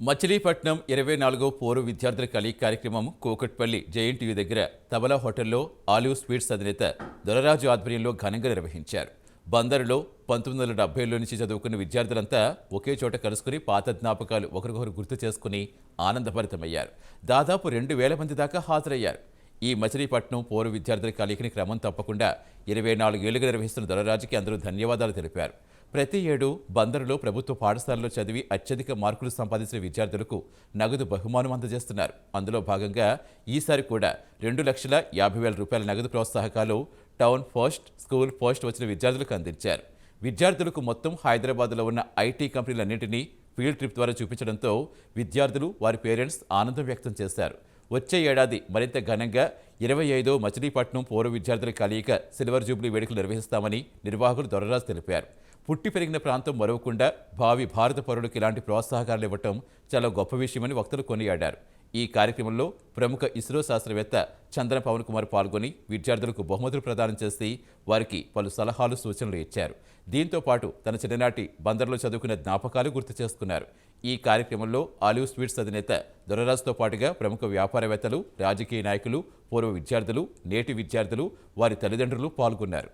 మచిలీపట్నం ఇరవై నాలుగో పూర్వ విద్యార్థుల కలి కార్యక్రమం కూకట్పల్లి జేఎన్టీయూ దగ్గర తబలా హోటల్లో ఆలివ్ స్వీట్స్ అధినేత దొరరాజు ఆధ్వర్యంలో ఘనంగా నిర్వహించారు. బందరులో పంతొమ్మిది వందల డెబ్బైలో నుంచి చదువుకున్న విద్యార్థులంతా ఒకే చోట కలుసుకుని పాత జ్ఞాపకాలు ఒకరికొకరు గుర్తు చేసుకుని ఆనందభరితమయ్యారు. దాదాపు రెండు వేల మంది దాకా హాజరయ్యారు. ఈ మచిలీపట్నం పూర్వ విద్యార్థుల కలికిని క్రమం తప్పకుండా ఇరవై నాలుగేళ్ళుగా నిర్వహిస్తున్న దొరరాజుకి అందరూ ధన్యవాదాలు తెలిపారు. ప్రతి ఏడు బందరులో ప్రభుత్వ పాఠశాలలో చదివి అత్యధిక మార్కులు సంపాదించిన విద్యార్థులకు నగదు బహుమానం అందజేస్తున్నారు. అందులో భాగంగా ఈసారి కూడా రెండు లక్షల యాభై వేల రూపాయల నగదు ప్రోత్సాహకాలు టౌన్ ఫస్ట్ స్కూల్ ఫస్ట్ వచ్చిన విద్యార్థులకు అందించారు. విద్యార్థులకు మొత్తం హైదరాబాద్లో ఉన్న ఐటీ కంపెనీలన్నింటినీ ఫీల్డ్ ట్రిప్ ద్వారా చూపించడంతో విద్యార్థులు వారి పేరెంట్స్ ఆనందం వ్యక్తం చేశారు. వచ్చే ఏడాది మరింత ఘనంగా ఇరవై ఐదో మచిలీపట్నం పౌర విద్యార్థుల కలయిక సిల్వర్ జూబ్లీ వేడుకలు నిర్వహిస్తామని నిర్వాహకులు దొరరాజు తెలిపారు. పుట్టి పెరిగిన ప్రాంతం మరవకుండా భావి భారత పౌరులకు ఇలాంటి ప్రోత్సాహకాలు ఇవ్వటం చాలా గొప్ప విషయమని వక్తలు కొనియాడారు. ఈ కార్యక్రమంలో ప్రముఖ ఇస్రో శాస్త్రవేత్త చంద్ర పవన్ కుమార్ పాల్గొని విద్యార్థులకు బహుమతులు ప్రదానం చేసి వారికి పలు సలహాలు సూచనలు ఇచ్చారు. దీంతో పాటు తన చిన్ననాటి బందర్లో చదువుకున్న జ్ఞాపకాలు గుర్తు చేసుకున్నారు. ఈ కార్యక్రమంలో ఆలివ్ స్వీట్స్ అధినేత దొరరాజుతో పాటుగా ప్రముఖ వ్యాపారవేత్తలు రాజకీయ నాయకులు పూర్వ విద్యార్థులు నేటి విద్యార్థులు వారి తల్లిదండ్రులు పాల్గొన్నారు.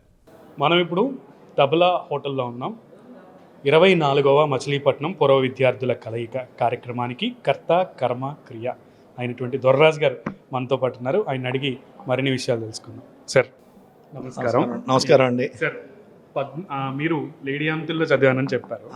మనం ఇప్పుడు తబలా హోటల్లో ఉన్నాం. ఇరవై నాలుగవ మచిలీపట్నం పూర్వ విద్యార్థుల కలయిక కార్యక్రమానికి కర్త కర్మ క్రియ అయినటువంటి దొర్రాజ్ గారు మనతో పాటు ఉన్నారు. ఆయన అడిగి మరిన్ని విషయాలు తెలుసుకుందాం. సార్. నమస్కారం. నమస్కారం. అండి. సార్ పద్ మీరు లేడీ అంతుల్లో చదివానని చెప్పారు.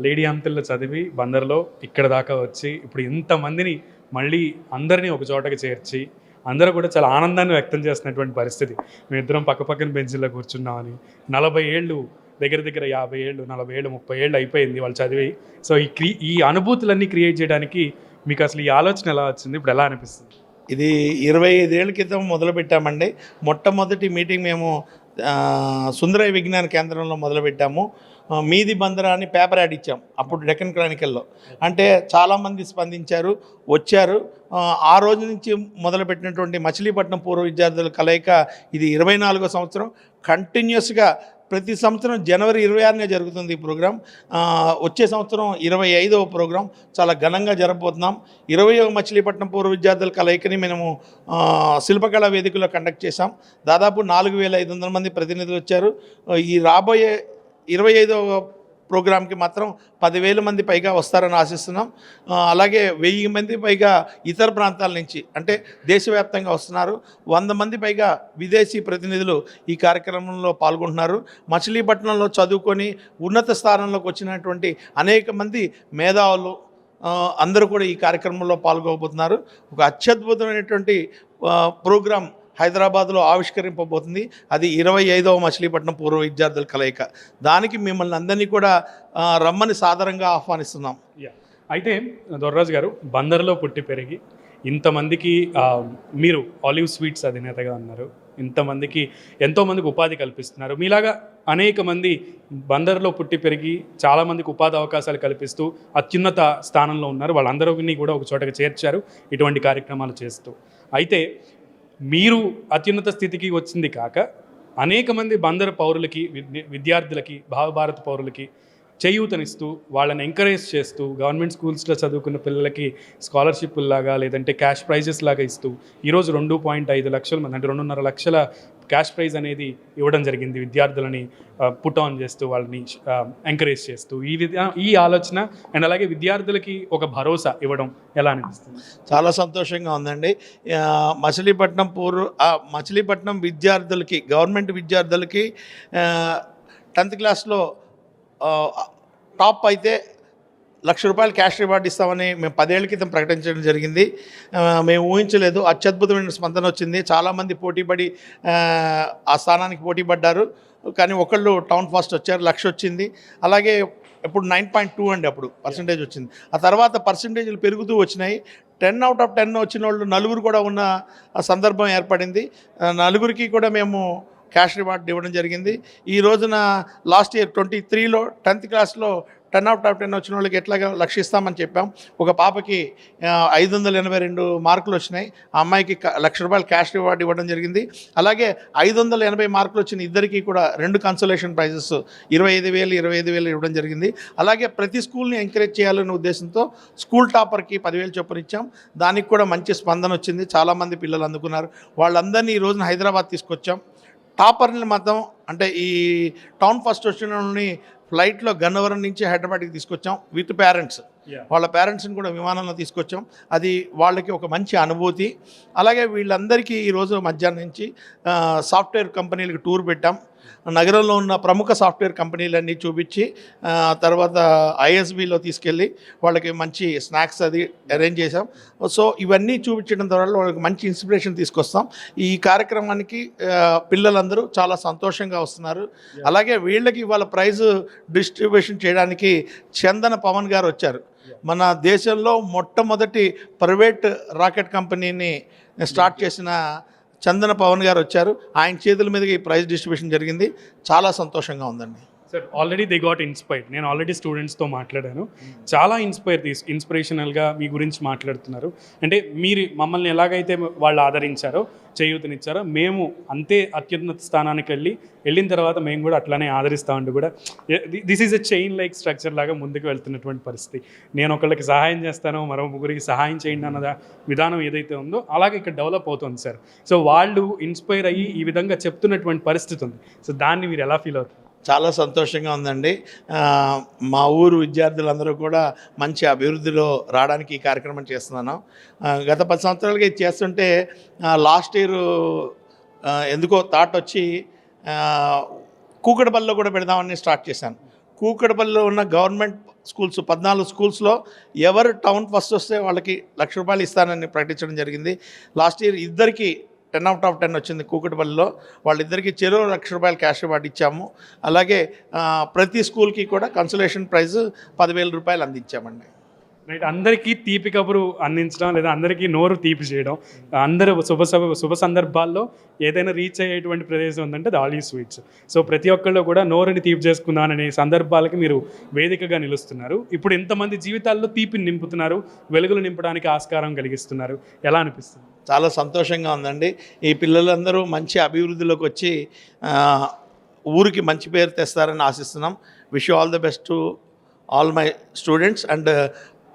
లేడీ అంతుల్లో చదివి బందర్లో ఇక్కడ దాకా వచ్చి ఇప్పుడు ఇంతమందిని మళ్ళీ అందరినీ ఒక చోటకి చేర్చి అందరూ కూడా చాలా ఆనందాన్ని వ్యక్తం చేస్తున్నటువంటి పరిస్థితి. మేమిద్దరం పక్క పక్కన బెంచీలో కూర్చున్నామని నలభై ఏళ్ళు దగ్గర దగ్గర యాభై ఏళ్ళు నలభై ఏళ్ళు ముప్పై ఏళ్ళు అయిపోయింది వాళ్ళు చదివి. సో ఈ క్రీ ఈ అనుభూతులన్నీ క్రియేట్ చేయడానికి మీకు అసలు ఈ ఆలోచన ఎలా వచ్చింది? ఇప్పుడు ఎలా అనిపిస్తుంది? ఇది ఇరవై ఐదేళ్ళ క్రితం మొదలు పెట్టామండి మొట్టమొదటి మీటింగ్ మేము ఆ, సుందరయ్య విజ్ఞాన కేంద్రంలో మొదలుపెట్టాము. మీది బందరా అని పేపర్ యాడ్ ఇచ్చాం అప్పుడు డెక్కన్ క్రానికల్లో. అంటే చాలామంది స్పందించారు వచ్చారు. ఆ, రోజు నుంచి మొదలుపెట్టినటువంటి మచిలీపట్నం పూర్వ విద్యార్థుల కలయిక ఇది ఇరవై నాలుగో సంవత్సరం. కంటిన్యూస్గా ప్రతి సంవత్సరం జనవరి ఇరవై ఆరునే జరుగుతుంది ఈ ప్రోగ్రాం. వచ్చే సంవత్సరం ఇరవై ఐదవ ప్రోగ్రాం. చాలా ఘనంగా జరగబోతున్నాం ఇరవయవ మచిలీపట్నం పూర్వ విద్యార్థుల కలయికని మేము శిల్పకళా వేదికలో కండక్ట్ చేశాం. దాదాపు నాలుగు వేల ఐదు వందల మంది ప్రతినిధులు వచ్చారు. ఈ రాబోయే ఇరవై ఐదవ ప్రోగ్రాంకి మాత్రం పదివేల మంది పైగా వస్తారని ఆశిస్తున్నాం. అలాగే వెయ్యి మంది పైగా ఇతర ప్రాంతాల నుంచి అంటే దేశవ్యాప్తంగా వస్తున్నారు. వంద మంది పైగా విదేశీ ప్రతినిధులు ఈ కార్యక్రమంలో పాల్గొంటున్నారు. మచిలీపట్నంలో చదువుకొని ఉన్నత స్థానంలోకి వచ్చినటువంటి అనేక మంది మేధావులు అందరూ కూడా ఈ కార్యక్రమంలో పాల్గొబోతున్నారు. ఒక అత్యద్భుతమైనటువంటి ప్రోగ్రాం హైదరాబాద్లో ఆవిష్కరింపబోతుంది. అది ఇరవై ఐదవ మచిలీపట్నం పూర్వ విద్యార్థుల కలయిక. దానికి మిమ్మల్ని అందరినీ కూడా రమ్మని సాదరంగా ఆహ్వానిస్తున్నాం. అయితే దొర్రాజు గారు బందర్లో పుట్టి పెరిగి ఇంతమందికి మీరు ఆలివ్ స్వీట్స్ అధినేతగా ఉన్నారు. ఇంతమందికి ఎంతోమందికి ఉపాధి కల్పిస్తున్నారు. మీలాగా అనేక మంది బందర్లో పుట్టి పెరిగి చాలామందికి ఉపాధి అవకాశాలు కల్పిస్తూ అత్యున్నత స్థానంలో ఉన్నారు. వాళ్ళందరినీ కూడా ఒక చోటకి చేర్చారు ఇటువంటి కార్యక్రమాలు చేస్తూ. అయితే మీరు అత్యున్నత స్థితికి వచ్చింది కాక అనేక మంది బందరు పౌరులకి విద్య- విద్యార్థులకి భావభారత పౌరులకి చేయూతనిస్తూ వాళ్ళని ఎంకరేజ్ చేస్తూ గవర్నమెంట్ స్కూల్స్లో చదువుకున్న పిల్లలకి స్కాలర్షిప్ లాగా లేదంటే క్యాష్ ప్రైజెస్ లాగా ఇస్తూ ఈరోజు రెండు పాయింట్ ఐదు లక్షల మంది అంటే రెండున్నర లక్షల క్యాష్ ప్రైజ్ అనేది ఇవ్వడం జరిగింది విద్యార్థులని పుట్ ఆన్ చేస్తూ వాళ్ళని ఎంకరేజ్ చేస్తూ. ఈ విధ ఈ ఆలోచన అండ్ అలాగే విద్యార్థులకి ఒక భరోసా ఇవ్వడం ఎలా అనిపిస్తుంది? చాలా సంతోషంగా ఉందండి. మచిలీపట్నం పూర్వ మచిలీపట్నం విద్యార్థులకి గవర్నమెంట్ విద్యార్థులకి టెన్త్ క్లాస్లో టాప్ అయితే లక్ష రూపాయలు క్యాష్ రివార్డ్ ఇస్తామని మేము పదేళ్ళ క్రితం ప్రకటించడం జరిగింది. మేము ఊహించలేదు. అత్యద్భుతమైన స్పందన వచ్చింది. చాలామంది పోటీపడి ఆ, స్థానానికి పోటీ పడ్డారు. కానీ ఒకళ్ళు టౌన్ ఫస్ట్ వచ్చారు లక్ష వచ్చింది. అలాగే ఇప్పుడు నైన్ పాయింట్ టూ అండి అప్పుడు పర్సంటేజ్ వచ్చింది. ఆ తర్వాత పర్సంటేజ్లు పెరుగుతూ వచ్చినాయి. టెన్ అవుట్ ఆఫ్ టెన్ వచ్చిన వాళ్ళు నలుగురు కూడా ఉన్న సందర్భం ఏర్పడింది. నలుగురికి కూడా మేము క్యాష్ రివార్డ్ ఇవ్వడం జరిగింది. ఈ రోజున లాస్ట్ ఇయర్ ట్వంటీ త్రీలో టెన్త్ క్లాస్లో టెన్ అవుట్ ఆఫ్ టెన్ వచ్చిన వాళ్ళకి ఎట్లా లక్షిస్తామని చెప్పాం. ఒక పాపకి ఐదు వందల ఎనభై రెండు మార్కులు వచ్చినాయి. ఆ అమ్మాయికి లక్ష రూపాయలు క్యాష్ రివార్డ్ ఇవ్వడం జరిగింది. అలాగే ఐదు వందల ఎనభై మార్కులు వచ్చిన ఇద్దరికి కూడా రెండు కన్సోలేషన్ ప్రైజెస్ ఇరవై ఐదు వేలు ఇరవై ఐదు వేలు ఇవ్వడం జరిగింది. అలాగే ప్రతి స్కూల్ని ఎంకరేజ్ చేయాలనే ఉద్దేశంతో స్కూల్ టాపర్కి పదివేలు చొప్పున ఇచ్చాం. దానికి కూడా మంచి స్పందన వచ్చింది. చాలామంది పిల్లలు అందుకున్నారు. వాళ్ళందరినీ ఈ రోజున హైదరాబాద్ తీసుకొచ్చాం. టాపర్ని మాత్రం అంటే ఈ టౌన్ ఫస్ట్ వచ్చిన ఫ్లైట్లో గన్నవరం నుంచి హైదరాబాద్కి తీసుకొచ్చాం విత్ పేరెంట్స్. వాళ్ళ పేరెంట్స్ని కూడా విమానంలో తీసుకొచ్చాం. అది వాళ్ళకి ఒక మంచి అనుభూతి. అలాగే వీళ్ళందరికీ ఈరోజు మధ్యాహ్నం నుంచి సాఫ్ట్వేర్ కంపెనీలకు టూర్ పెట్టాం. నగరంలో ఉన్న ప్రముఖ సాఫ్ట్వేర్ కంపెనీలన్నీ చూపించి తర్వాత ఐఎస్బిలో తీసుకెళ్ళి వాళ్ళకి మంచి స్నాక్స్ అది అరేంజ్ చేసాం సో ఇవన్నీ చూపించడం ద్వారా వాళ్ళకి మంచి ఇన్స్పిరేషన్ తీసుకొస్తాం. ఈ కార్యక్రమానికి పిల్లలందరూ చాలా సంతోషంగా వస్తున్నారు. అలాగే వీళ్ళకి ఇవాళ ప్రైజ్ డిస్ట్రిబ్యూషన్ చేయడానికి చందన పవన్ గారు వచ్చారు. మన దేశంలో మొట్టమొదటి ప్రైవేట్ రాకెట్ కంపెనీని స్టార్ట్ చేసిన చందన పవన్ గారు వచ్చారు. ఆయన చేతుల మీదుగా ఈ ప్రైజ్ డిస్ట్రిబ్యూషన్ జరిగింది. చాలా సంతోషంగా ఉందండి. Sir already they got inspired నేను ఆల్రెడీ స్టూడెంట్స్తో మాట్లాడాను. చాలా ఇన్స్పైర్ తీసు ఇన్స్పిరేషనల్గా మీ గురించి మాట్లాడుతున్నారు. అంటే మీరు మమ్మల్ని ఎలాగైతే వాళ్ళు ఆదరించారో చేయూతనిచ్చారో మేము అంతే అత్యున్నత స్థానానికి వెళ్ళి వెళ్ళిన తర్వాత మేము కూడా అట్లానే ఆదరిస్తామంటూ కూడా this is a chain like structure లాగా ముందుకు వెళ్తున్నటువంటి పరిస్థితి. నేను ఒకళ్ళకి సహాయం చేస్తానో మరో ముగ్గురికి సహాయం చేయండి అన్న విధానం ఏదైతే ఉందో అలాగే ఇక్కడ డెవలప్ అవుతుంది సార్ సో వాళ్ళు ఇన్స్పైర్ అయ్యి ఈ విధంగా చెప్తున్నటువంటి పరిస్థితి ఉంది. సో దాన్ని మీరు ఎలా ఫీల్ అవుతారు? చాలా సంతోషంగా ఉందండి. మా ఊరు విద్యార్థులందరూ కూడా మంచి అభివృద్ధిలో రావడానికి ఈ కార్యక్రమం చేస్తున్నాను. గత పది సంవత్సరాలుగా ఇది చేస్తుంటే లాస్ట్ ఇయర్ ఎందుకో థాట్ వచ్చి కూకటపల్లిలో కూడా పెడదామని స్టార్ట్ చేశాను. కూకటపల్లిలో ఉన్న గవర్నమెంట్ స్కూల్స్ పద్నాలుగు స్కూల్స్లో ఎవరు టౌన్ ఫస్ట్ వస్తే వాళ్ళకి లక్ష రూపాయలు ఇస్తానని ప్రకటించడం జరిగింది. లాస్ట్ ఇయర్ ఇద్దరికి టెన్ అవుట్ ఆఫ్ టెన్ వచ్చింది కూకటిపల్లిలో. వాళ్ళిద్దరికి చెరో లక్ష రూపాయలు క్యాష్ రివార్డ్ ఇచ్చాము. అలాగే ప్రతి స్కూల్కి కూడా కన్సలేషన్ ప్రైజ్ పదివేల రూపాయలు అందించామండి. రైట్ అందరికీ తీపి కబురు అందించడం లేదా అందరికీ నోరు తీపి చేయడం అందరూ శుభ శుభ శుభ సందర్భాల్లో ఏదైనా రీచ్ అయ్యేటువంటి ప్రదేశం ఉందంటే అది స్వీట్స్ సో ప్రతి ఒక్కళ్ళు కూడా నోరుని తీపి చేసుకుందామనే సందర్భాలకి మీరు వేదికగా నిలుస్తున్నారు. ఇప్పుడు ఎంతమంది జీవితాల్లో తీపిని నింపుతున్నారు వెలుగులు నింపడానికి ఆస్కారం కలిగిస్తున్నారు. ఎలా అనిపిస్తుంది? చాలా సంతోషంగా ఉందండి. ఈ పిల్లలందరూ మంచి అభివృద్ధిలోకి వచ్చి ఊరికి మంచి పేరు తెస్తారని ఆశిస్తున్నాం. Wish all the best to all my students and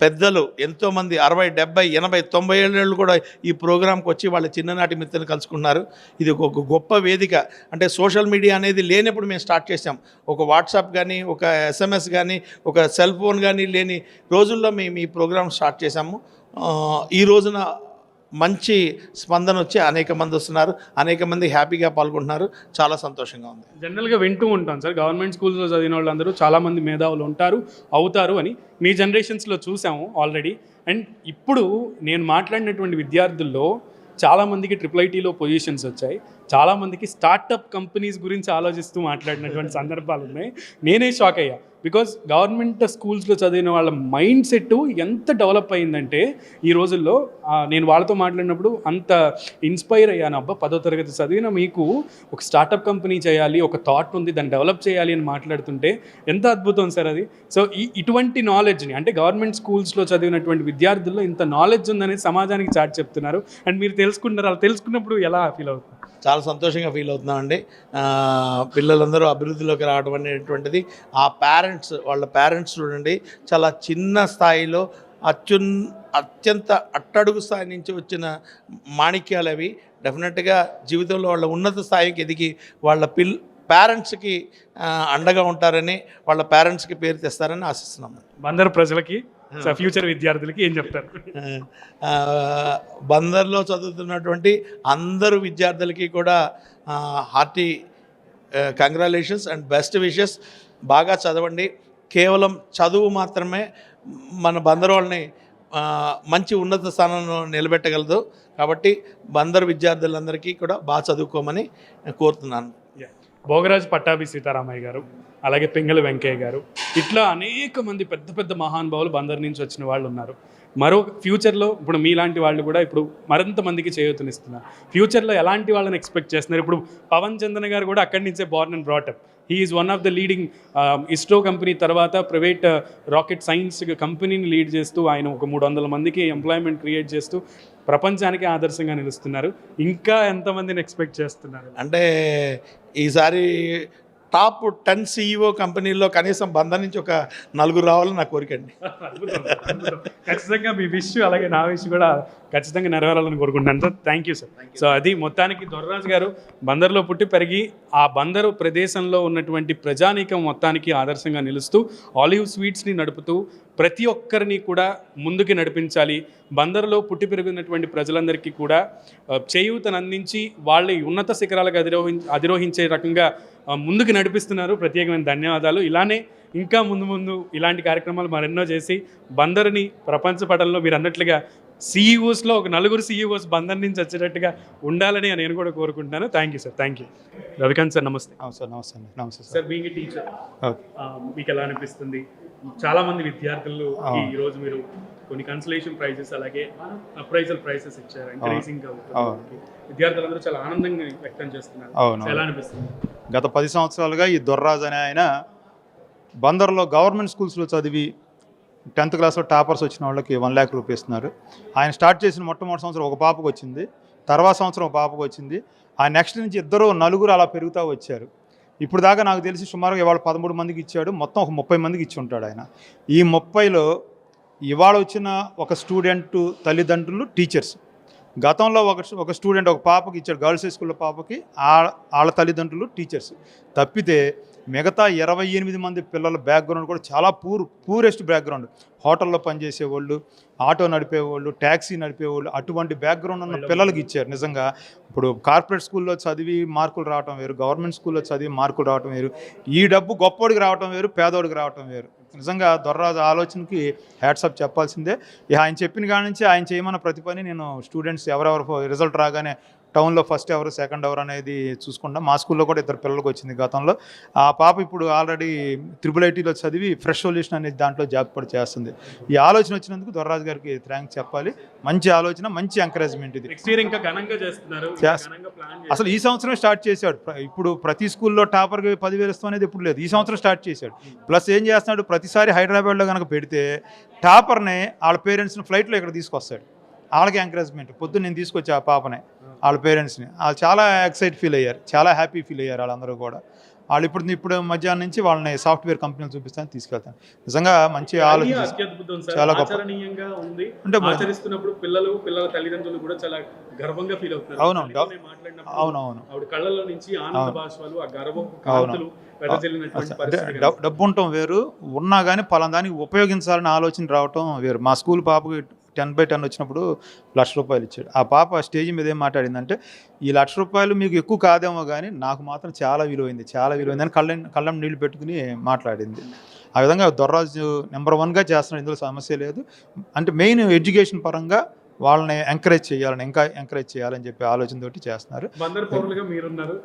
పెద్దలు ఎంతోమంది అరవై డెబ్బై ఎనభై తొంభై ఏళ్ళు కూడా ఈ ప్రోగ్రాంకి వచ్చి వాళ్ళ చిన్ననాటి మిత్రులు కలుసుకున్నారు. ఇది ఒక గొప్ప వేదిక. అంటే సోషల్ మీడియా అనేది లేనప్పుడు మేము స్టార్ట్ చేసాం ఒక వాట్సాప్ కానీ ఒక ఎస్ఎంఎస్ కానీ ఒక సెల్ ఫోన్ కానీ లేని రోజుల్లో మేము ఈ ప్రోగ్రాం స్టార్ట్ చేసాము ఈ రోజున మంచి స్పందన వచ్చి అనేక మంది వస్తున్నారు. అనేక మంది హ్యాపీగా పాల్గొంటున్నారు. చాలా సంతోషంగా ఉంది. జనరల్గా వింటూ ఉంటాం సార్. గవర్నమెంట్ స్కూల్స్లో చదివిన వాళ్ళందరూ చాలామంది మేధావులు ఉంటారు అవుతారు అని మీ జనరేషన్స్లో చూసాము ఆల్రెడీ. అండ్ ఇప్పుడు నేను మాట్లాడినటువంటి విద్యార్థుల్లో చాలామందికి ట్రిపుల్ ఐటీలో పొజిషన్స్ వచ్చాయి. చాలామందికి స్టార్టప్ కంపెనీస్ గురించి ఆలోచిస్తూ మాట్లాడినటువంటి సందర్భాలు ఉన్నాయి. నేనే షాక్ అయ్యా. బికాజ్ గవర్నమెంట్ స్కూల్స్లో చదివిన వాళ్ళ మైండ్ సెట్ ఎంత డెవలప్ అయిందంటే ఈ రోజుల్లో నేను వాళ్ళతో మాట్లాడినప్పుడు అంత ఇన్స్పైర్ అయ్యాను. అబ్బా పదో తరగతి చదివిన మీకు ఒక స్టార్టప్ కంపెనీ చేయాలి ఒక థాట్ ఉంది దాన్ని డెవలప్ చేయాలి అని మాట్లాడుతుంటే ఎంత అద్భుతం సార్ అది? సో ఈ ఇటువంటి నాలెడ్జ్ని అంటే గవర్నమెంట్ స్కూల్స్లో చదివినటువంటి విద్యార్థుల్లో ఇంత నాలెడ్జ్ ఉందనేది సమాజానికి చాటి చెప్తున్నారు. అండ్ మీరు తెలుసుకుంటారు అలా తెలుసుకున్నప్పుడు ఎలా ఫీల్ అవుతుంది? చాలా సంతోషంగా ఫీల్ అవుతున్నామండి. పిల్లలందరూ అభివృద్ధిలోకి రావడం అనేటువంటిది ఆ పేరెంట్స్ వాళ్ళ పేరెంట్స్ చూడండి చాలా చిన్న స్థాయిలో అత్యున్ అత్యంత అట్టడుగు స్థాయి నుంచి వచ్చిన మాణిక్యాలు అవి. డెఫినెట్గా జీవితంలో వాళ్ళ ఉన్నత స్థాయికి ఎదిగి వాళ్ళ పిల్ పేరెంట్స్కి అండగా ఉంటారని వాళ్ళ పేరెంట్స్కి పేరు తెస్తారని ఆశిస్తున్నాము బందరు ప్రజలకి ఫ్యూచర్ విద్యార్థులకి ఏం చెప్తారు? బందర్లో చదువుతున్నటువంటి అందరు విద్యార్థులకి కూడా hearty congratulations and best wishes బాగా చదవండి. కేవలం చదువు మాత్రమే మన బందర్ వాళ్ళని మంచి ఉన్నత స్థానంలో నిలబెట్టగలదు. కాబట్టి బందర్ విద్యార్థులందరికీ కూడా బాగా చదువుకోమని కోరుతున్నాను. భోగరాజ్ పట్టాభి సీతారామయ్య గారు. అలాగే పింగళి వెంకయ్య గారు. ఇట్లా అనేక మంది పెద్ద పెద్ద మహానుభావులు బందర్ నుంచి వచ్చిన వాళ్ళు ఉన్నారు. మరో ఫ్యూచర్లో ఇప్పుడు మీలాంటి వాళ్ళు కూడా ఇప్పుడు మరింత మందికి చేయూతనిస్తున్నారు. ఫ్యూచర్లో ఎలాంటి వాళ్ళని ఎక్స్పెక్ట్ చేస్తున్నారు? ఇప్పుడు పవన్ చందన్ గారు కూడా అక్కడి నుంచే born and brought up is one of the leading ISRO company తర్వాత ప్రైవేట్ uh, రాకెట్ సైన్స్ కంపెనీని లీడ్ చేస్తూ ఆయన ఒక మూడు వందల మందికి ఎంప్లాయ్మెంట్ క్రియేట్ చేస్తూ ప్రపంచానికి ఆదర్శంగా నిలుస్తున్నారు. ఇంకా ఎంతమందిని ఎక్స్పెక్ట్ చేస్తున్నారు? అంటే ఈసారి టాప్ టెన్ సీఈఓ కంపెనీల్లో కనీసం బంధం నుంచి ఒక నలుగురు రావాలని నా కోరిక అండి. ఖచ్చితంగా మీ విష్ అలాగే నా విష్ కూడా ఖచ్చితంగా నెరవేరాలని కోరుకుంటున్నాను sir. Thank you sir so అది మొత్తానికి దొర్రాజు గారు బందర్లో పుట్టి పెరిగి ఆ బందరు ప్రదేశంలో ఉన్నటువంటి ప్రజానీకం మొత్తానికి ఆదర్శంగా నిలుస్తూ ఆలివ్ స్వీట్స్ని నడుపుతూ ప్రతి ఒక్కరిని కూడా ముందుకు నడిపించాలి. బందరులో పుట్టి పెరిగినటువంటి ప్రజలందరికీ కూడా ఆ, చేయూతను అందించి వాళ్ళ ఉన్నత శిఖరాలకు అధిరోహి అధిరోహించే రకంగా ముందుకు నడిపిస్తున్నారు. ప్రత్యేకమైన ధన్యవాదాలు. ఇలానే ఇంకా ముందు ముందు ఇలాంటి కార్యక్రమాలు మరెన్నో చేసి బందర్ని ప్రపంచ పటంలో మీరు అన్నట్లుగా సీఈఓస్లో ఒక నలుగురు సీఈఓస్ బందర్ నుంచి వచ్చేటట్టుగా ఉండాలని నేను కూడా కోరుకుంటున్నాను. Thank you sir thank you Ravikanth sir నమస్తే. సార్ నమస్తే నమస్తే సార్. బీయింగ్ టీచర్ మీకు ఎలా అనిపిస్తుంది? చాలా మంది విద్యార్థులు. ఈ రోజు మీరు కొన్ని కన్సలేషన్ ప్రైజెస్ అలాగే అప్రైజల్ ప్రైజెస్ ఇచ్చారు ఎంకరేజింగ్. విద్యార్థులందరూ చాలా ఆనందంగా వ్యక్తం చేస్తున్నారు. ఎలా అనిపిస్తుంది? గత పది సంవత్సరాలుగా ఈ దొర్రాజు అనే ఆయన బందర్లో గవర్నమెంట్ స్కూల్స్లో చదివి టెన్త్ క్లాస్లో టాపర్స్ వచ్చిన వాళ్ళకి వన్ ల్యాక్ రూపీస్ ఇస్తున్నారు. ఆయన స్టార్ట్ చేసిన మొట్టమొదటి సంవత్సరం ఒక పాపకు వచ్చింది తర్వాత సంవత్సరం ఒక పాపకు వచ్చింది. ఆ నెక్స్ట్ నుంచి ఇద్దరు నలుగురు అలా పెరుగుతూ వచ్చారు. ఇప్పుడు దాకా నాకు తెలిసి సుమారుగా ఇవాళ పదమూడు మందికి ఇచ్చాడు. మొత్తం ఒక ముప్పై మందికి ఇచ్చి ఉంటాడు ఆయన. ఈ ముప్పైలో ఇవాళ వచ్చిన ఒక స్టూడెంట్ తల్లిదండ్రులు టీచర్స్ గతంలో ఒక ఒక స్టూడెంట్ ఒక పాపకి ఇచ్చాడు. గర్ల్స్ హై స్కూల్లో పాపకి వాళ్ళ తల్లిదండ్రులు టీచర్స్ తప్పితే మిగతా ఇరవై ఎనిమిది మంది పిల్లల బ్యాక్గ్రౌండ్ కూడా చాలా పూర్ పూరెస్ట్ బ్యాక్గ్రౌండ్ హోటల్లో పనిచేసే వాళ్ళు ఆటో నడిపేవాళ్ళు ట్యాక్సీ నడిపేవాళ్ళు అటువంటి బ్యాక్గ్రౌండ్ ఉన్న పిల్లలకి ఇచ్చారు. నిజంగా ఇప్పుడు కార్పొరేట్ స్కూల్లో చదివి మార్కులు రావటం వేరు గవర్నమెంట్ స్కూల్లో చదివి మార్కులు రావటం వేరు ఈ డబ్బు గొప్పోడికి రావటం వేరు పేదోడికి రావటం వేరు. నిజంగా దొర్రాజు ఆలోచనకి హ్యాట్సప్ చెప్పాల్సిందే. ఆయన చెప్పిన కాడి నుంచి ఆయన చేయమన్న ప్రతి పని నేను స్టూడెంట్స్ ఎవరెవరు రిజల్ట్ రాగానే టౌన్లో ఫస్ట్ ఎవరు సెకండ్ ఎవరు అనేది చూసుకుంటాం. మా స్కూల్లో కూడా ఇద్దరు పిల్లలకు వచ్చింది గతంలో. ఆ పాప ఇప్పుడు ఆల్రెడీ త్రిబుల్ ఐటీలో చదివి ఫ్రెష్ సొల్యూషన్ అనేది దాంట్లో జాబ్ కూడా చేస్తుంది. ఈ ఆలోచన వచ్చినందుకు దొర్రాజు గారికి థ్యాంక్స్ చెప్పాలి. మంచి ఆలోచన మంచి ఎంకరేజ్మెంట్ ఇది. ఇంకా ఘనంగా చేస్తున్నారు. అసలు ఈ సంవత్సరం స్టార్ట్ చేశాడు. ఇప్పుడు ప్రతి స్కూల్లో టాపర్కి పదివేలు ఇస్తాం అనేది ఎప్పుడు లేదు. ఈ సంవత్సరం స్టార్ట్ చేశాడు. ప్లస్ ఏం చేస్తున్నాడు? ప్రతిసారి హైదరాబాద్లో కనుక పెడితే టాపర్ని వాళ్ళ పేరెంట్స్ని ఫ్లైట్లో ఇక్కడ తీసుకొస్తాడు. వాళ్ళకి ఎంకరేజ్మెంట్ పొద్దున్న నేను తీసుకొచ్చా ఆ పాపని. వాళ్ళ పేరెంట్స్ని. వాళ్ళు చాలా ఎక్సైట్ ఫీల్ అయ్యారు. చాలా హ్యాపీ ఫీల్ అయ్యారు వాళ్ళందరూ కూడా. వాళ్ళు ఇప్పుడు ఇప్పుడు మధ్యాహ్నం నుంచి వాళ్ళని సాఫ్ట్వేర్ కంపెనీలు చూపిస్తాను తీసుకెళ్తాను. నిజంగా మంచి ఆలోచన. చాలా గొప్ప. అంటే ఆచరిస్తున్నప్పుడు పిల్లలు పిల్లల తల్లిదండ్రులు కూడా చాలా గర్వంగా ఫీల్ అవునవును. ఆవిడ కళ్ళలో నుంచి ఆనంద. భాషలు ఆ గర్వం. కాంతులు డబ్బు ఉండటం వేరు ఉన్నా కానీ పలానా దానికి ఉపయోగించాలని ఆలోచన రావటం వేరు. మా స్కూల్ పాపకి టెన్ బై టెన్ వచ్చినప్పుడు లక్ష రూపాయలు ఇచ్చాడు. ఆ పాప స్టేజ్ మీద ఏం మాట్లాడిందంటే ఈ లక్ష రూపాయలు మీకు ఎక్కువ కాదేమో కానీ నాకు మాత్రం చాలా విలువైంది చాలా విలువైంది అని కళ్ళ కళ్ళం నీళ్ళు పెట్టుకుని మాట్లాడింది. ఆ విధంగా దొర్రాజు నెంబర్ వన్గా చేస్తున్నాడు ఇందులో సమస్య లేదు. అంటే మెయిన్ ఎడ్యుకేషన్ పరంగా వాళ్ళని ఎంకరేజ్ చేయాలని ఇంకా ఎంకరేజ్ చేయాలని చెప్పి ఆలోచనతోటి చేస్తున్నారు. బందర్ పౌరులుగా మీరున్నారు.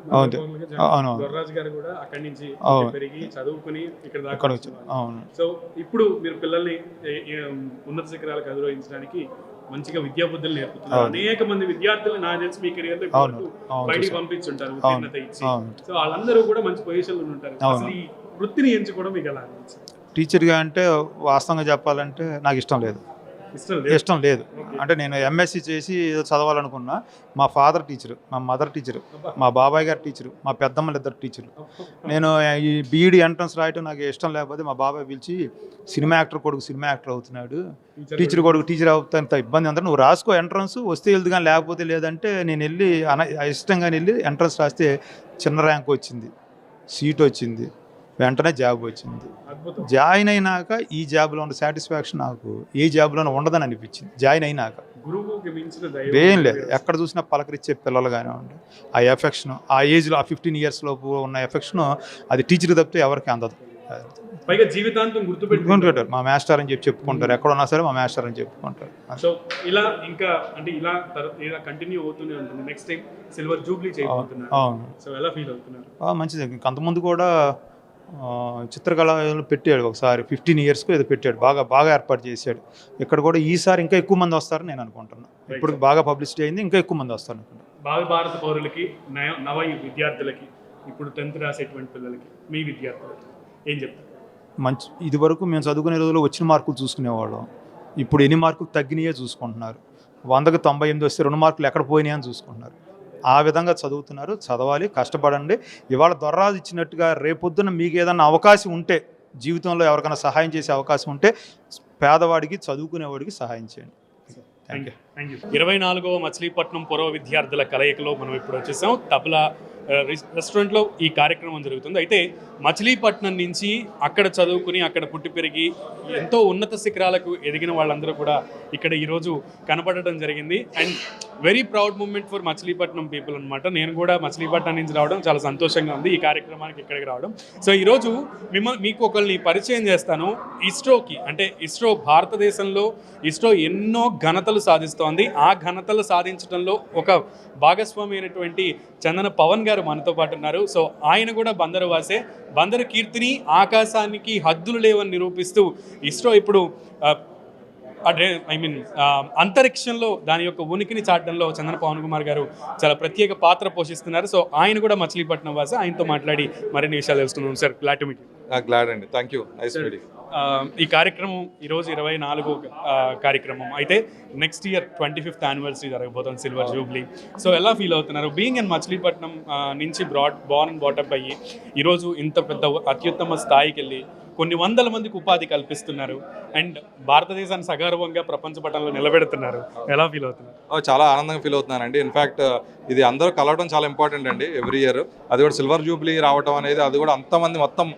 అవును. సో ఇప్పుడు మీరు పిల్లల్ని ఉన్నత శిఖరాలకు అధిరోహించడానికి మంచిగా విద్యా బుద్ధులు నేర్పుతున్నారు. అనేక మంది విద్యార్థులు నా తెలిసి మీ కెరియర్ బయటికి. పంపించుంటారు. ఉత్తీర్ణత ఇచ్చి. సో వాళ్ళందరూ కూడా మంచి పొజిషన్లో ఉంటారు. అవును. అసలు ఈ వృత్తిని ఎంచుకోవడం మీకు ఎలా టీచర్గా అంటే వాస్తవంగా చెప్పాలంటే నాకు ఇష్టం లేదు. ఇష్టం లేదు. అంటే నేను ఎంఎస్సి చేసి ఏదో చదవాలనుకున్నా మా ఫాదర్ టీచరు మా మదర్ టీచరు మా బాబాయ్ గారు టీచరు మా పెద్దమ్మలు ఇద్దరు టీచరు నేను ఈ బీఈడి ఎంట్రన్స్ రాయటం నాకు ఇష్టం లేకపోతే మా బాబాయ్ పిలిచి సినిమా యాక్టర్ కొడుకు సినిమా యాక్టర్ అవుతున్నాడు. టీచర్ కొడుకు టీచర్ అవుతాంత ఇబ్బంది అంతా నువ్వు రాసుకో ఎంట్రన్స్ వస్తే వెళ్దు కానీ లేకపోతే లేదంటే నేను వెళ్ళి అన ఇష్టంగా వెళ్ళి ఎంట్రన్స్ రాస్తే చిన్న ర్యాంక్ వచ్చింది. సీట్ వచ్చింది. వెంటనే జాబ్ వచ్చింది. జాయిన్ అయినాక ఈ జాబ్లో ఉన్న సాటిస్ఫాక్షన్ నాకు ఏ జాబ్లోనే ఉండదని అనిపించింది. జాయిన్ అయినాక. ఏం లేదు. ఎక్కడ చూసినా పలకరించే పిల్లలు కానివ్వండి ఆ ఎఫెక్షన్ ఆ ఏజ్లో ఆ ఫిఫ్టీన్ ఇయర్స్ లోపు ఉన్న ఎఫెక్షన్ అది టీచర్ తప్పితే ఎవరికి అందదు. పైగా జీవితాంతం గుర్తుపెట్టుకుంటారు. మా మాస్టర్ అని చెప్పి చెప్పుకుంటారు. ఎక్కడ ఉన్నా సరే మా మాస్టర్ అని చెప్పుకుంటారు. సో ఇలా ఇంకా అంటే ఇలా ఇలా కంటిన్యూ అవుతూనే ఉంటుంది. నెక్స్ట్ టైం సిల్వర్ జూబ్లీ చేయబోతున్నారు. సో ఎలా ఫీల్ అవుతున్నారు? మంచిది. అంతకుముందు కూడా ఆ, చిత్రకళ పెట్టాడు ఒకసారి. ఫిఫ్టీన్ ఇయర్స్కి ఏదో పెట్టాడు. బాగా బాగా ఏర్పాటు చేశాడు. ఇక్కడ కూడా ఈసారి ఇంకా ఎక్కువ మంది వస్తారని నేను అనుకుంటున్నాను ఇప్పుడు బాగా పబ్లిసిటీ అయింది ఇంకా ఎక్కువ మంది వస్తారు అనుకుంటున్నాను భావి భారత పౌరులకి నవ విద్యార్థులకి ఇప్పుడు టెన్త్ రాసేటువంటి పిల్లలకి మీ విద్యార్థులకి ఏం చెప్తారు? మంచి ఇది వరకు మేము చదువుకునే రోజుల్లో వచ్చిన మార్కులు చూసుకునేవాళ్ళం. ఇప్పుడు ఎన్ని మార్కులు తగ్గినాయో చూసుకుంటున్నారు. వందకు తొంభై ఎనిమిది వస్తే రెండు మార్కులు ఎక్కడ పోయినాయి అని చూసుకుంటున్నారు. ఆ విధంగా చదువుతున్నారు. చదవాలి కష్టపడండి. ఇవాళ దొర్రాజు ఇచ్చినట్టుగా రేపొద్దున మీకు ఏదైనా అవకాశం ఉంటే జీవితంలో ఎవరికైనా సహాయం చేసే అవకాశం ఉంటే పేదవాడికి చదువుకునేవాడికి సహాయం చేయండి. థ్యాంక్ యూ ఇరవై నాలుగవ మచిలీపట్నం పూర్వ విద్యార్థుల కలయికలో మనం ఇప్పుడు వచ్చేసాం. తబలా రెస్టారెంట్లో ఈ కార్యక్రమం జరుగుతుంది. అయితే మచిలీపట్నం నుంచి అక్కడ చదువుకుని అక్కడ పుట్టి పెరిగి ఎంతో ఉన్నత శిఖరాలకు ఎదిగిన వాళ్ళందరూ కూడా ఇక్కడ ఈరోజు కనపడటం జరిగింది. And very proud moment for Machilipatnam people అనమాట నేను కూడా మచిలీపట్నం నుంచి రావడం చాలా సంతోషంగా ఉంది ఈ కార్యక్రమానికి ఇక్కడికి రావడం. సో ఈరోజు మిమ్మల్ని మీకు ఒకరిని పరిచయం చేస్తాను. ఇస్రోకి అంటే ఇస్రో భారతదేశంలో ఇస్రో ఎన్నో ఘనతలు సాధిస్తోంది. ఆ ఘనతలు సాధించడంలో ఒక భాగస్వామి అయినటువంటి చందన పవన్ గారు మనతో పాటు ఉన్నారు. సో ఆయన కూడా బందరు వాసే. బందరు కీర్తిని ఆకాశానికి హద్దులు లేవని నిరూపిస్తూ ఇస్రో ఇప్పుడు ఐ మీన్ అంతరిక్షంలో దాని యొక్క ఉనికిని చాటడంలో చందన పవన్ కుమార్ గారు చాలా ప్రత్యేక పాత్ర పోషిస్తున్నారు. సో ఆయన కూడా మచిలీపట్నం వాసి. ఆయనతో మాట్లాడి మరిన్ని విషయాలు తెలుస్తున్నాం sir. Glad to meet glad అండి. థ్యాంక్ యూ నైస్ మీటింగ్ ఈ కార్యక్రమం ఈరోజు ఇరవై నాలుగు కార్యక్రమం. అయితే next year twenty fifth anniversary జరగబోతుంది సిల్వర్ జూబ్లీ సో ఎలా ఫీల్ అవుతున్నారు? బీయింగ్ ఇన్ మచిలీపట్నం నుంచి బ్రాడ్ బార్న్ అండ్ బాటప్ అయ్యి ఈరోజు ఇంత పెద్ద అత్యుత్తమ స్థాయికి వెళ్ళి కొన్ని వందల మందికి ఉపాధి కల్పిస్తున్నారు. అండ్ భారతదేశాన్ని సగర్వంగా ప్రపంచ పటంలో నిలబెడుతున్నారు. ఎలా ఫీల్ అవుతున్నారు చాలా ఆనందంగా ఫీల్ అవుతున్నాను అండి ఇన్ఫ్యాక్ట్ ఇది అందరూ కలవడం చాలా ఇంపార్టెంట్ అండి ఎవ్రీ ఇయర్ అది కూడా సిల్వర్ జూబ్లీ రావడం అనేది అది కూడా అంతమంది మొత్తం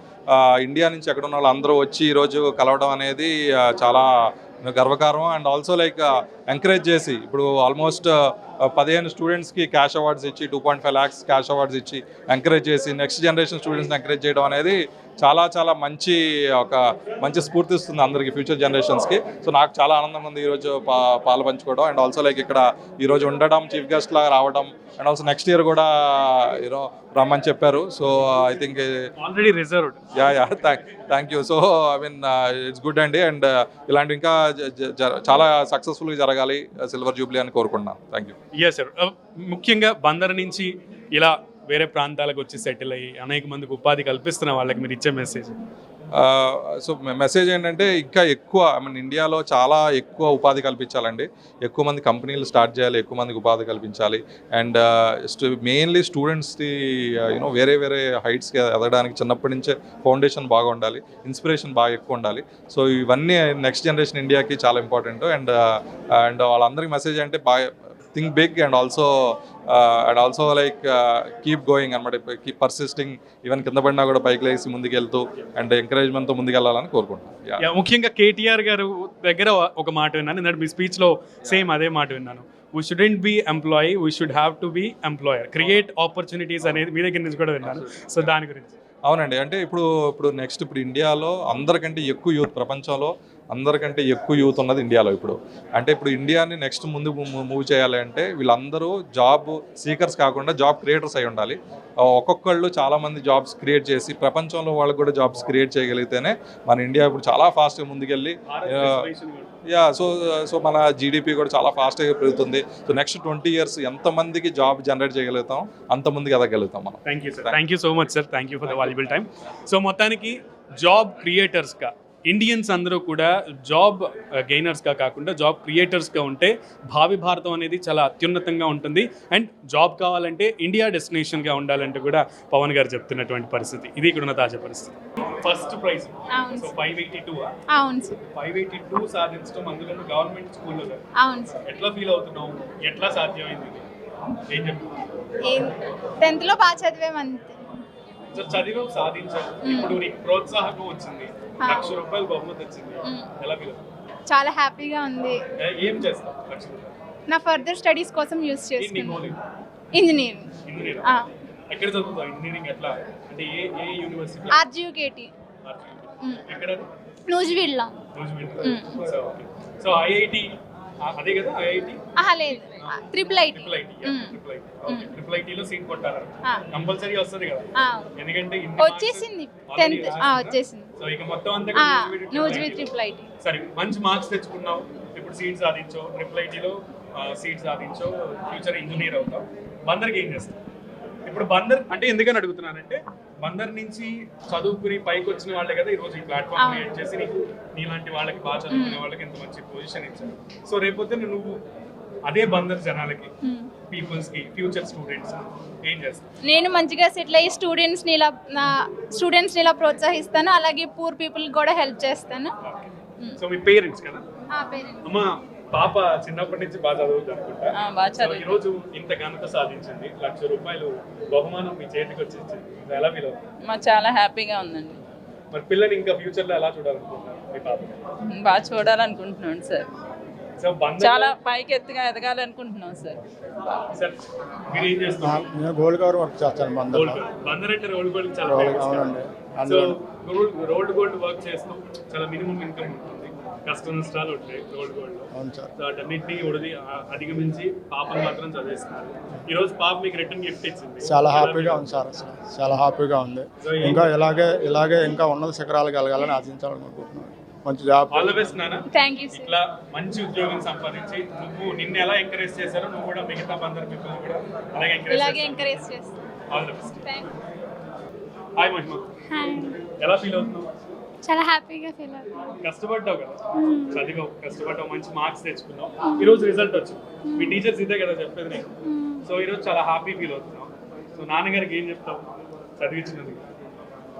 ఇండియా నుంచి ఎక్కడ ఉన్న వాళ్ళు అందరూ వచ్చి ఈరోజు కలవడం అనేది చాలా గర్వకారం అండ్ ఆల్సో లైక్ ఎంకరేజ్ చేసి ఇప్పుడు ఆల్మోస్ట్ పదిహేను స్టూడెంట్స్కి క్యాష్ అవార్డ్స్ ఇచ్చి two point five lakhs cash awards ఇచ్చి ఎంకరేజ్ చేసి నెక్స్ట్ జనరేషన్ స్టూడెంట్స్ని ఎంకరేజ్ చేయడం అనేది చాలా చాలా మంచి ఒక మంచి స్ఫూర్తి ఇస్తుంది అందరికి ఫ్యూచర్ జనరేషన్స్కి. సో నాకు చాలా ఆనందంగా ఉంది ఈరోజు పా పాలు పంచుకోవడం. అండ్ ఆల్సో లైక్ ఇక్కడ ఈరోజు ఉండడం చీఫ్ గెస్ట్ లాగా రావడం. అండ్ ఆల్సో నెక్స్ట్ ఇయర్ కూడా యూనో రమ్మని చెప్పారు. So I think already reserved ya ya thank thank you so I mean it's good అండి. అండ్ ఇలాంటి ఇంకా చాలా సక్సెస్ఫుల్గా జరగాలి సిల్వర్ జూబ్లీ అని కోరుకుంటున్నాను. థ్యాంక్ యూ ఎస్ సార్ ముఖ్యంగా బందర్ నుంచి ఇలా వేరే ప్రాంతాలకు వచ్చి సెటిల్ అయ్యి అనేక మందికి ఉపాధి కల్పిస్తున్న వాళ్ళకి మీరు ఇచ్చే మెసేజ్ సో మెసేజ్ ఏంటంటే ఇంకా ఎక్కువ ఐ మీన్ ఇండియాలో చాలా ఎక్కువ ఉపాధి కల్పించాలండి. ఎక్కువ మంది కంపెనీలు స్టార్ట్ చేయాలి ఎక్కువ మందికి ఉపాధి కల్పించాలి. అండ్ మెయిన్లీ స్టూడెంట్స్కి యూనో వేరే వేరే హైట్స్కి ఎదగడానికి చిన్నప్పటి నుంచే ఫౌండేషన్ బాగా ఉండాలి ఇన్స్పిరేషన్ బాగా ఎక్కువ ఉండాలి. సో ఇవన్నీ నెక్స్ట్ జనరేషన్ ఇండియాకి చాలా ఇంపార్టెంట్ అండ్ అండ్ వాళ్ళందరికీ మెసేజ్ అంటే బాగా think big and also and also like keep going అనమాట కీప్ పర్సిస్టింగ్ ఈవెన్ కింద పడినా కూడా పైకి లేసి ముందుకెళ్తూ అండ్ ఎంకరేజ్మెంట్తో ముందుకెళ్ళాలని కోరుకుంటున్నాను ముఖ్యంగా కేటీఆర్ గారు దగ్గర ఒక మాట విన్నాను. ఎందుకంటే మీ స్పీచ్లో సేమ్ అదే మాట విన్నాను. We shouldn't be employee we should have to be employer create opportunities అనేది మీ దగ్గర నుంచి కూడా విన్నాను. సో దాని గురించి. అవునండి. అంటే ఇప్పుడు ఇప్పుడు నెక్స్ట్ ఇప్పుడు ఇండియాలో అందరికంటే ఎక్కువ యూత్ ప్రపంచంలో అందరికంటే ఎక్కువ యూత్ ఉన్నది ఇండియాలో ఇప్పుడు. అంటే ఇప్పుడు ఇండియాని నెక్స్ట్ ముందు మూవ్ చేయాలి అంటే వీళ్ళందరూ జాబ్ సీకర్స్ కాకుండా జాబ్ క్రియేటర్స్ అయి ఉండాలి. ఒక్కొక్కళ్ళు చాలా మంది జాబ్స్ క్రియేట్ చేసి ప్రపంచంలో వాళ్ళకు కూడా జాబ్స్ క్రియేట్ చేయగలిగితేనే మన ఇండియా ఇప్పుడు చాలా ఫాస్ట్గా ముందుకెళ్ళి యా సో సో మన జీడిపి కూడా చాలా ఫాస్ట్గా పెరుగుతుంది. సో నెక్స్ట్ ట్వంటీ ఇయర్స్ ఎంతమందికి జాబ్ జనరేట్ చేయగలుగుతాం అంతమందికి ఎదగలుగుతాం మనం. Thank you sir thank you so much sir thank you for the valuable time so మొత్తానికి జాబ్ క్రియేటర్స్గా ఇండియన్స్ అందరూ కూడా జాబ్ గెయినర్స్గా కాకుండా జాబ్ క్రియేటర్స్గా ఉంటే భావి భారతం అనేది చాలా అత్యున్నతంగా ఉంటుంది. అండ్ జాబ్ కావాలంటే ఇండియా డెస్టినేషన్గా ఉండాలంటే కూడా పవన్ గారు చెప్తున్నటువంటి పరిస్థితి. ఇది ఇక్కడ ఉన్న తాజా పరిస్థితి. First prize so five eighty two అవును సార్. ఫైవ్ ఎయిటీ టూ సాధించడం అందులో గవర్నమెంట్ స్కూల్లో అవును సార్. ఎట్లా ఫీల్ అవుతున్నావు? ఎట్లా సాధ్యమైంది? ఏం చెప్తున్నావు టెన్త్లో బాగా చదివామంతే. సో చదివావు సాధించావు. ఇప్పుడు నీకు ప్రోత్సాహకం వచ్చింది. లక్ష రూపాయలు బహుమతి వచ్చింది. ఎలా ఫీల్ చాలా హ్యాపీగా ఉంది. ఏ- చేస్తావు? నా ఫర్దర్ స్టడీస్ కోసం యూస్ చేసుకున్నాను? ఇంజనీరింగ్. ఎక్కడ చదువుతావు? ఇంజనీరింగ్ ఎట్లా? అంటే ఏ ఏ యూనివర్సిటీ ఆర్జీయూకేటి ఎక్కడ? నూజివీడ్లో. సో ఐఐటి అదే కదా ఐఐటి? ఆహా లేదు. Triple IT triple IT triple IT okay triple ఐటీలో సీట్ కొట్టారు ఆ. కంపల్సరీ వస్తుంది కదా. ఎందుకంటే వచ్చేసింది marks టెన్త్ already రాసిందా? వచ్చేసింది. సో ఇక మొత్తం అంతా ఆ. ట్రిపుల్ ఐటీ సరే మంచి మార్క్స్ తెచ్చుకున్నావు. ఇప్పుడు సీట్ సాధించావు. ట్రిపుల్ ఐటీలో సీట్ సాధించావు. ఫ్యూచర్ ఇంజనీర్ అవుతావు. బందర్కి ఏం చేస్తావు? ఇప్పుడు బందర్ అంటే ఎందుకని అడుగుతున్నానంటే బందర్ నుంచి చదువుకుని పైకి వచ్చిన వాళ్ళే కదా ఈ రోజు ఈ ప్లాట్ఫామ్. క్రియేట్ చేసి నీకు నీలాంటి వాళ్ళకి బాగా చదువుకునే వాళ్ళకి ఇంత మంచి పొజిషన్ ఇచ్చారు. సో రేపొద్దు నువ్వు అదే బందర్ జనాలకి. పీపుల్స్కి ఫ్యూచర్ స్టూడెంట్స్ ఏం చేస్తావు? నేను మంచిగా సెటిల్ అయ్యి స్టూడెంట్స్ని ఇలా నా స్టూడెంట్స్ని ఇలా ప్రోత్సహిస్తాను అలాగే పూర్ పీపుల్కి కూడా హెల్ప్ చేస్తాను. సో మీ పేరెంట్స్ కదా? అమ్మ పాప చిన్నప్పటి నుంచి బాగా చదువుతుంది అనుకుంటా. ఈ రోజు ఇంత ఘనత సాధించింది లక్ష రూపాయలు బహుమానం మీ చేతికి వచ్చింది. ఇది ఎలా ఫీల్ మాకు చాలా హ్యాపీగా ఉందండి. మరి పిల్లని ఇంకా ఫ్యూచర్లో ఎలా చూడాలనుకుంటున్నారు మీ పాప బాగా చూడాలనుకుంటున్నాను సార్. సో చాలా పైకి ఎత్తుగా ఎదగాలనుకుంటున్నాం సార్. సార్ మీరు ఏం చేస్తున్నారు? నేను గోల్డ్ కవర్ వర్క్ చేస్తాను బందర్ గోల్డ్ బందర్ అంటే రోల్డ్ గోల్డ్ చాలా famous కదా. అవునండి. సో అందులో గోల్డ్ రోల్డ్ గోల్డ్ వర్క్ చేస్తూ చాలా మినిమం ఇన్కమ్ ఉంటుంది. కష్ట నష్టాలు ఉంటాయి రోల్డ్ గోల్డ్లో అవును సార్. సో వాటన్నింటినీ ఉడిది అధిగమించి పాపను మాత్రం చదివిస్తున్నారు. ఈ రోజు పాప మీకు రిటర్న్ గిఫ్ట్ ఇచ్చింది. చాలా హ్యాపీగా ఉంది సార్ అసలు. చాలా హ్యాపీగా ఉంది. ఇంకా ఇలాగే ఇలాగే ఇంకా ఉన్నత శిఖరాలకు వెళ్ళాలని ఆశించాలనుకుంటున్నాను మంచి జాబ్. ఆల్ ద బెస్ట్ నాన్న. థ్యాంక్ యూ సార్ ఇట్లా మంచి ఉద్యోగం సంపాదించి నువ్వు నిన్ను ఎలా ఎంకరేజ్ చేశారో నువ్వు కూడా మిగతా బందర్ పీపుల్ కూడా అలాగే ఎంకరేజ్ ఇలాగే ఎంకరేజ్ చేస్తాను. All the best thank hi Mahima. Hi ఎలా ఫీల్ అవుతున్నావు? చాలా హ్యాపీగా ఫీల్ అవుతున్నాను కష్టపడ్డావు కదా? చదివావు కష్టపడ్డావు మంచి మార్క్స్ తెచ్చుకున్నావు. ఈ రోజు రిజల్ట్ వచ్చింది. మీ టీచర్స్ ఇదే కదా చెప్పేది నీకు. సో ఈ రోజు చాలా హ్యాపీ ఫీల్ అవుతున్నావు. సో నాన్నగారికి ఏం చెప్తావు? చదివించినందుకు.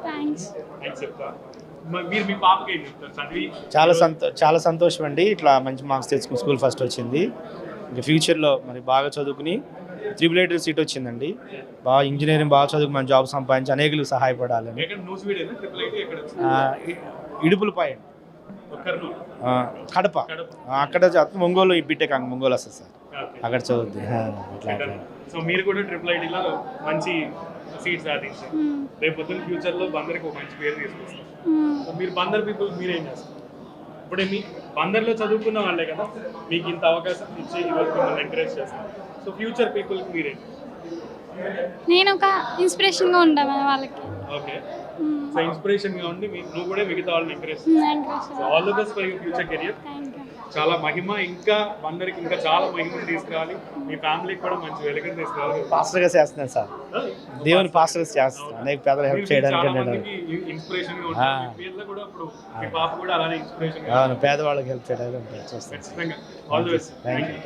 థ్యాంక్స్. థ్యాంక్స్ చెప్తా. మీరు మీ పాపకి ఏం చెప్తారు? చదివి చాలా సంతో చాలా సంతోషం అండి ఇట్లా మంచి మార్క్స్ తెచ్చుకుని స్కూల్ ఫస్ట్ వచ్చింది. ఇంకా ఫ్యూచర్లో మరి బాగా చదువుకుని త్రిబుల్ ఎయిట్ సీట్ వచ్చిందండి. బాగా ఇంజనీరింగ్ బాగా చదువుకు మన జాబ్ సంపాదించి అనేకులకు సహాయపడాలని. ఇడుపులపై ఒక్కరు ఆ, కడప. అక్కడ ఒంగోలు ఈ బీటెక్ అంగ ఒంగోలు వస్తుంది సార్. అక్కడ చదువుద్ది. సో మీరు కూడా ట్రిపుల్ ఐటీలో మంచి సీట్ సాధించారు రేపు పొద్దున్న ఫ్యూచర్లో బందర్కి ఒక మంచి పేరు తీసుకొస్తారు. సో మీరు బందర్ పీపుల్ మీరేం చేస్తారు? ఇప్పుడు మీ బందర్లో చదువుకున్న వాళ్ళే కదా మీకు ఇంత అవకాశం ఇచ్చి ఇవరకు మిమ్మల్ని ఎంకరేజ్ చేస్తారు. సో ఫ్యూచర్ పీపుల్కి మీరేం? నేను ఒక ఇన్స్పిరేషన్గా ఉంటాను వాళ్ళకి. ఓకే. సో ఇన్స్పిరేషన్గా ఉండి మీ- నువ్వు కూడా మిగతా వాళ్ళని encourage all the best for your future career చాలా మహిమ ఇంకా బందరికి ఇంకా చాలా మహిమను తీసుకురావాలి. మీ ఫ్యామిలీకి కూడా మంచి వెలుగుని తీసుకురావాలి. పాస్టర్గా చేస్తున్నాను సార్. దేవుని పాస్టర్గా చేస్తాను అనేక పేదలు హెల్ప్ చేయడానికి ఇన్స్పిరేషన్గా ఉంటుంది మీ పేర్లు కూడా ఇప్పుడు మీ పాప కూడా అలానే ఇన్స్పిరేషన్గా అవును పేదవాళ్ళకి హెల్ప్ చేయడానికి ఉంటాను. చూస్తాను ఖచ్చితంగా. All the best thank you